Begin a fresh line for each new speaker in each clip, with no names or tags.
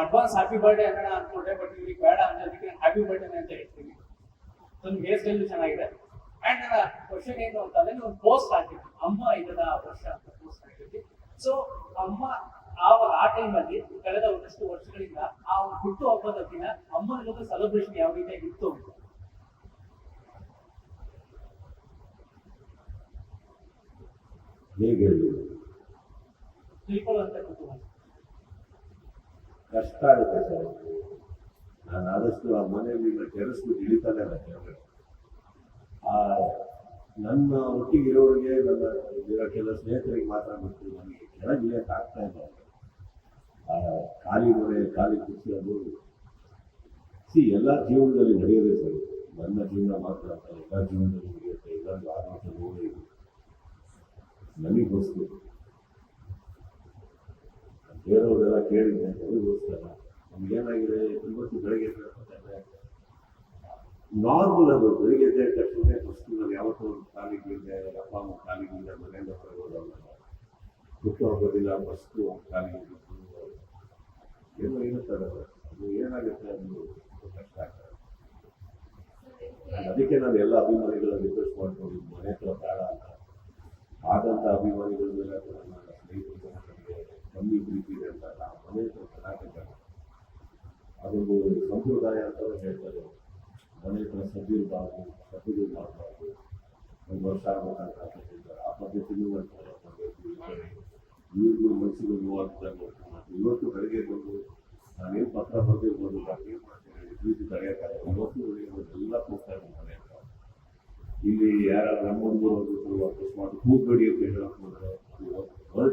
Advance happy birthday ಅಂತ ಅನ್ಕೊಂಡೆ but ನಿಮಗೆ ಬೇಡ ಅದಕ್ಕೆ ಹ್ಯಾಪಿ ಬರ್ಡೇ ಅಂತ ಹೇಳ್ತೀನಿ ನನ್ನ ಹೇರ್ ಸ್ಟೈಲ್ ಚೆನ್ನಾಗಿದೆ. ಆ್ಯಂಡ್ ನನ್ನ ಕ್ವಶನ್ ಏನು ಅಂತಂದ್ರೆ ಒಂದು ಪೋಸ್ಟ್ ಹಾಕಿದ್ವಿ ಅಮ್ಮ ಇದರ ವರ್ಷ ಅಂತ ಪೋಸ್ಟ್ ಹಾಕಿದ್ವಿ ಸೊ ಅಮ್ಮ ಆ ಆ ಟೈಮಲ್ಲಿ ಕಳೆದ ಒಂದಷ್ಟು ವರ್ಷಗಳಿಂದ ಆ ಒಂದು ಹುಟ್ಟು ಹಬ್ಬದ ದಿನ ಅಮ್ಮನ ಸೆಲೆಬ್ರೇಷನ್ ಯಾವ ರೀತಿಯಾಗಿ ಇತ್ತು ಅಂತ
ಹೇಗೆ
ತಿಳ್ಕೊಳ್ಳುವಂತ ಕುತೂಹಲ.
ಕಷ್ಟ ಆಗುತ್ತೆ ಸರ್. ನಾನು ಆದಷ್ಟು ಆ ಮನೆಯಲ್ಲಿ ಕೆಲಸದ ಇಳಿತಾನೆ ಇಲ್ಲ ಆ ನನ್ನ ಒಟ್ಟಿಗೆ ಇರೋರಿಗೆ ನನ್ನ ಇರೋ ಕೆಲವು ಸ್ನೇಹಿತರಿಗೆ ಮಾತ್ರ ಮಾಡ್ತೀನಿ ನನಗೆ ಕೆಳಗೆ ಇಳಿಯಕ್ಕೆ ಆಗ್ತಾ ಇಲ್ಲ. ಆ ಖಾಲಿ ಮನೆ, ಖಾಲಿ ಖುಷಿ ಅದು. ಸಿ, ಎಲ್ಲ ಜೀವನದಲ್ಲಿ ನಡೆಯೋದೇ ಸರ್. ನನ್ನ ಜೀವನ ಮಾತ್ರ ಅಂತ ಎಲ್ಲ ಜೀವನದಲ್ಲಿ ನಡೆಯುತ್ತೆ. ಎಲ್ಲರಿಗೂ ಆರೋಗ್ಯ ನೋಡಿ ನನಗೆ ನನಗೋಸ್ಕರ. ಬೇರೆಯವ್ರೆಲ್ಲ ಕೇಳಿದ್ದೆ ಅದಕ್ಕೋಸ್ಕರ ನಮ್ಗೇನಾಗಿದೆ? ಇವತ್ತು ಬೆಳಗ್ಗೆ ನಾರ್ಮಲ್ ಅದು. ಬೆಳಿಗ್ಗೆ ಎದ್ದ ತಕ್ಷಣ ಫಸ್ಟ್ ನಾನು ಯಾವತ್ತೂ ಕಾಲಿಗಿದ್ದೆ ಅಪ್ಪ ಅಮ್ಮ ಕಾಲಿಗಿದ್ದೆ ಮನೆಯಿಂದ ಹೊರಗೋದಲ್ಲ ಹುಟ್ಟು ಹಬ್ಬದಿಲ್ಲ ಫಸ್ಟು ಕಾಲಿಗೆ ಏನೋ ಏನಂತಾರೆ ಅದು ಏನಾಗುತ್ತೆ ಅದು ಕಷ್ಟ ಆಗ್ತದೆ ಅದಕ್ಕೆ ನಾನು ಎಲ್ಲ ಅಭಿಮಾನಿಗಳ ರಿಕ್ವೆಸ್ಟ್ ಮಾಡ್ಕೊಂಡು, ಮನೆ ಹತ್ರ ಬೇಡ ಅಂತ. ಆದಂಥ ಅಭಿಮಾನಿಗಳ ಮೇಲೆ ಅಥವಾ ನನ್ನ ಸ್ನೇಹಿತರು ನನಗೆ ಕಮ್ಮಿ ಪ್ರೀತಿ ಇದೆ ಅಂತ ಆ ಮನೆ ಹತ್ರ ಚೆನ್ನಾಗಿದ್ದಾರೆ ಅದೊಂದು ಸಂಪ್ರದಾಯ ಅಂತಲೇ ಹೇಳ್ತಾರೆ ಮನೆ ಹತ್ರ ಸದ್ದಿರಬಾರ್ದು ಸದ್ದಿರು ಮಾಡಬಾರ್ದು ಒಂದು ವರ್ಷ ಆಗ್ಬೇಕಂತ ಹೇಳ್ತಾರೆ ಆ ಪದ್ಧತಿನೂ ನಾನು follow ಮಾಡ್ಬೇಕು ಈ ಕಡೆ ಇವ್ರಿಗೂ ಮನಸ್ಸಿಗೆ ನೋವಾಗ್ತಾರೆ ಇವತ್ತು ಬೆಳಗ್ಗೆ ಬಂದು ನಾನೇನು ಪತ್ರ ಬರೆದಿರ್ಬೋದು ನಾನು ಏನು ಮಾಡ್ತೀನಿ ಪ್ರೀತಿ ತಡೆಯೋಕ್ಕಾಗಲ್ಲ ಇವತ್ತು ಬೆಳಿಗ್ಗೆ ಎಲ್ಲ ಹೋಗ್ತಾ ಇದ್ದೀನಿ ಮನೆ ಹತ್ರ ಇಲ್ಲಿ ಯಾರಾದ್ರೂ ನಮ್ಮ ಹುಡುಗರು ಹೋಗಿದ್ರು ಅಕಸ್ಮಾತ್ ಕೂತ್ಬೇಡಿ ಅಂತ ಹೇಳಕ್ ಹೋದ್ರೆ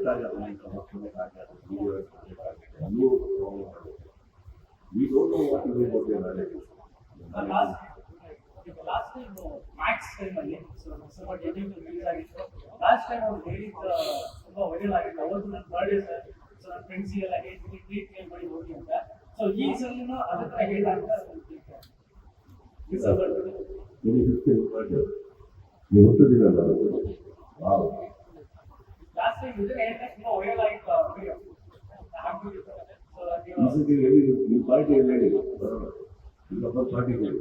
ಹೊರಟಾಗ ಅದನ್ನ ಮಕ್ಕಳಿಗೆ ಆಗಿದೆ ನೀವು ಆಗಿದೆ ಅಲ್ಲೂ ಪ್ರಾಬ್ಲಮ್ ಆಗುತ್ತೆ we don't know what you ಬಗ್ಗೆ
last last time max time ಅಲ್ಲಿ ಸ್ವಲ್ಪ ಡೆಬ್ಯೂಟ್ ರಿಲೀಸ್ ಆಗಿತ್ತು ಲಾಸ್ಟ್ ಟೈಮ್ ಅವ್ರು ಹೇಳಿದ್ದ ತುಂಬಾ ವೈರಲ್ ಆಗಿತ್ತು ಅವತ್ತು ನನ್ನ ಬರ್ಡೇ ಸರ್ ಸೊ ನನ್ನ ಫ್ರೆಂಡ್ಸಿಗೆಲ್ಲ ಹೇಳ್ತೀನಿ ಟ್ರೀಟ್ ಕೇಳಿ ಮಾಡಿ ಹೋಗಿ ಅಂತ ಸೊ ಈ ಸಲಿನೂ ಅದೇ ತರ ಹೇಳ ಅಂತ ಈ ಸಲ
ನಿಮಗೆ ಫಿಫ್ಟೀನ್ ಬರ್ಡೇ ನೀವು ಹುಟ್ಟಿದಿಲ್ಲ ವಾವ್ ಈ ಸತಿ ಹೇಳಿ ನಿಮ್ಮ ಪಾರ್ಟಿ ಎಲ್ಲಿ ಹೇಳಿ ಬರೋಣ ಇಲ್ಲ ಪಾರ್ಟಿ ಹೇಳಿ